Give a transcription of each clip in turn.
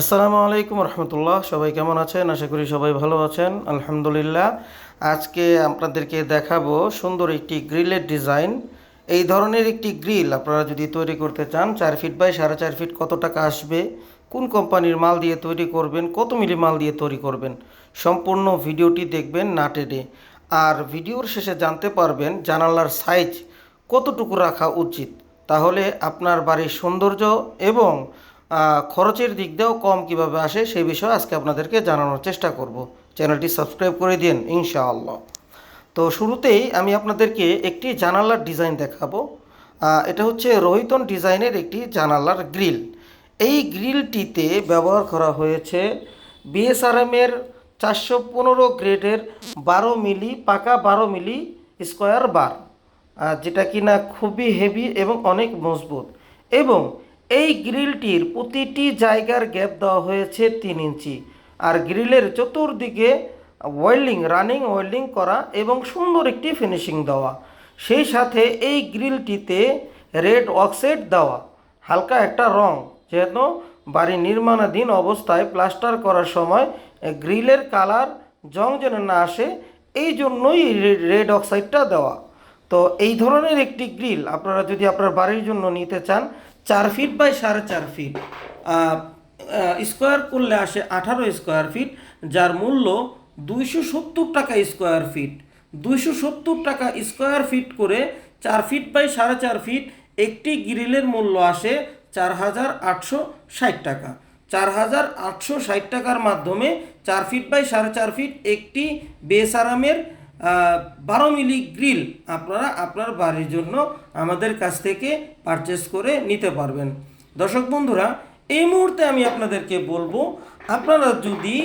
আসসালামু আলাইকুম রহমতুল্লাহ। সবাই কেমন আছেন? আশা করি সবাই ভালো আছেন। আলহামদুলিল্লাহ। আজকে আপনাদেরকে দেখাবো সুন্দর একটি গ্রিলের ডিজাইন। এই ধরনের একটি গ্রিল আপনারা যদি তৈরি করতে চান, চার ফিট বাই সাড়ে চার ফিট কত টাকা আসবে, কোন কোম্পানির মাল দিয়ে তৈরি করবেন, কত মিলি মাল দিয়ে তৈরি করবেন, সম্পূর্ণ ভিডিওটি দেখবেন না টেনে। আর ভিডিওর শেষে জানতে পারবেন জানালার সাইজ কতটুকু রাখা উচিত। তাহলে আপনার বাড়ির সৌন্দর্য এবং খরচের দিক দিয়েও কম কীভাবে আসে সেই বিষয়ে আজকে আপনাদেরকে জানানোর চেষ্টা করব। চ্যানেলটি সাবস্ক্রাইব করে দিন, ইনশাআল্লাহ। তো শুরুতেই আমি আপনাদেরকে একটি জানালার ডিজাইন দেখাবো। এটা হচ্ছে রোহিতন ডিজাইনের একটি জানালার গ্রিল। এই গ্রিলটিতে ব্যবহার করা হয়েছে বিএসআরএমের চারশো পনেরো গ্রেডের বারো মিলি, পাকা বারো মিলি স্কোয়ার বার যেটা কিনা খুবই হেভি এবং অনেক মজবুত। এবং এই গ্রিলটির প্রতিটি জায়গার গ্যাপ দেওয়া হয়েছে তিন ইঞ্চি। আর গ্রিলের চতুর্দিকে ওয়েল্ডিং, রানিং ওয়েল্ডিং করা এবং সুন্দর একটি ফিনিশিং দেওয়া। সেই সাথে এই গ্রিলটিতে রেড অক্সাইড দেওয়া। হালকা একটা রং যেহেতু বাড়ি নির্মাণাধীন অবস্থায় প্লাস্টার করার সময় গ্রিলের কালার জং যেন না আসে, এই জন্যই রেড অক্সাইডটা দেওয়া। তো এই ধরনের একটি গ্রিল আপনারা যদি আপনার বাড়ির জন্য নিতে চান চার ফিট বাই সাড়ে চার ফিট। স্কোয়ার করলে আসে আঠারো স্কোয়ার ফিট, যার মূল্য দুইশো সত্তর টাকা স্কোয়ার ফিট। দুইশো সত্তর টাকা স্কোয়ার ফিট করে চার ফিট বাই সাড়ে চার ফিট, একটি গ্রিলের মূল্য আসে চার হাজার আটশো ষাট টাকা। চার হাজার আটশো ষাট টাকার মাধ্যমে চার ফিট বাই সাড়ে চার ফিট একটি বেসারামের বারো মিলি গ্রিল আপনারা আপনার বাড়ির জন্য আমাদের কাছ থেকে পারচেস করে নিতে পারবেন। দর্শক বন্ধুরা, এই মুহূর্তে আমি আপনাদেরকে বলব, আপনারা যদি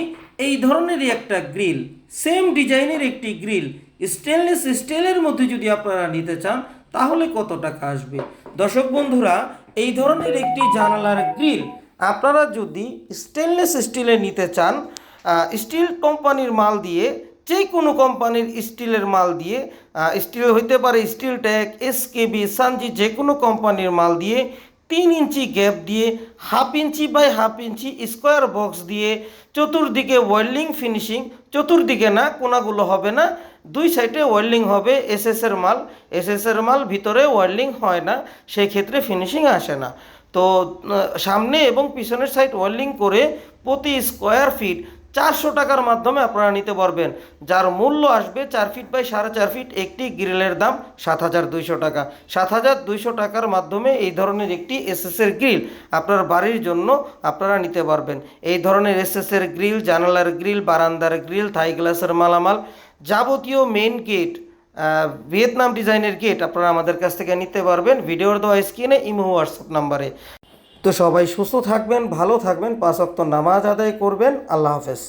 এই ধরনেরই একটা গ্রিল সেম ডিজাইনের একটি গ্রিল স্টেনলেস স্টিলের মধ্যে যদি আপনারা নিতে চান, তাহলে কত টাকা আসবে? দর্শক বন্ধুরা, এই ধরনের একটি জানালার গ্রিল আপনারা যদি স্টেনলেস স্টিলে নিতে চান স্টিল কোম্পানির মাল দিয়ে যে কোনো কোম্পানির স্টিলের মাল দিয়ে স্টিল হইতে পারে স্টিল ট্যাগ এসকেবি সানজি যে কোনো কোম্পানির মাল দিয়ে তিন ইঞ্চি গ্যাপ দিয়ে, half inch by half inch square box দিয়ে চতুর্দিকে ওয়েল্ডিং ফিনিশিং, চতুর্দিকে না কোনাগুলো হবে না, দুই সাইডে ওয়েল্ডিং হবে এসএসের মাল এসএসের মাল ভিতরে ওয়েল্ডিং হয় না সেই ক্ষেত্রে ফিনিশিং আসে না। তো সামনে এবং পিছনের সাইড ওয়েল্ডিং করে প্রতি স্কোয়ার ফিট চারশো টাকার মাধ্যমে আপনারা নিতে পারবেন, যার মূল্য আসবে চার ফিট বাই সাড়ে চার ফিট, একটি গ্রিলের দাম সাত হাজার দুইশো টাকা। সাত হাজার দুইশো টাকার মাধ্যমে এই ধরনের একটি এসএসের গ্রিল আপনার বাড়ির জন্য আপনারা নিতে পারবেন। এই ধরনের এসএসের গ্রিল, জানালার গ্রিল, বারান্দার গ্রিল, থাই গ্লাসের মালামাল যাবতীয় মেন গেট ভিয়েতনাম ডিজাইনের গেট আপনারা আমাদের কাছ থেকে নিতে পারবেন। ভিডিওর দেওয়া স্ক্রিনে ইমো হোয়াটসঅ্যাপ নাম্বারে তো সবাই সুস্থ থাকবেন ভালো থাকবেন পাঁচ অক্ত নামাজ আদায় করবেন। আল্লাহ হাফেজ।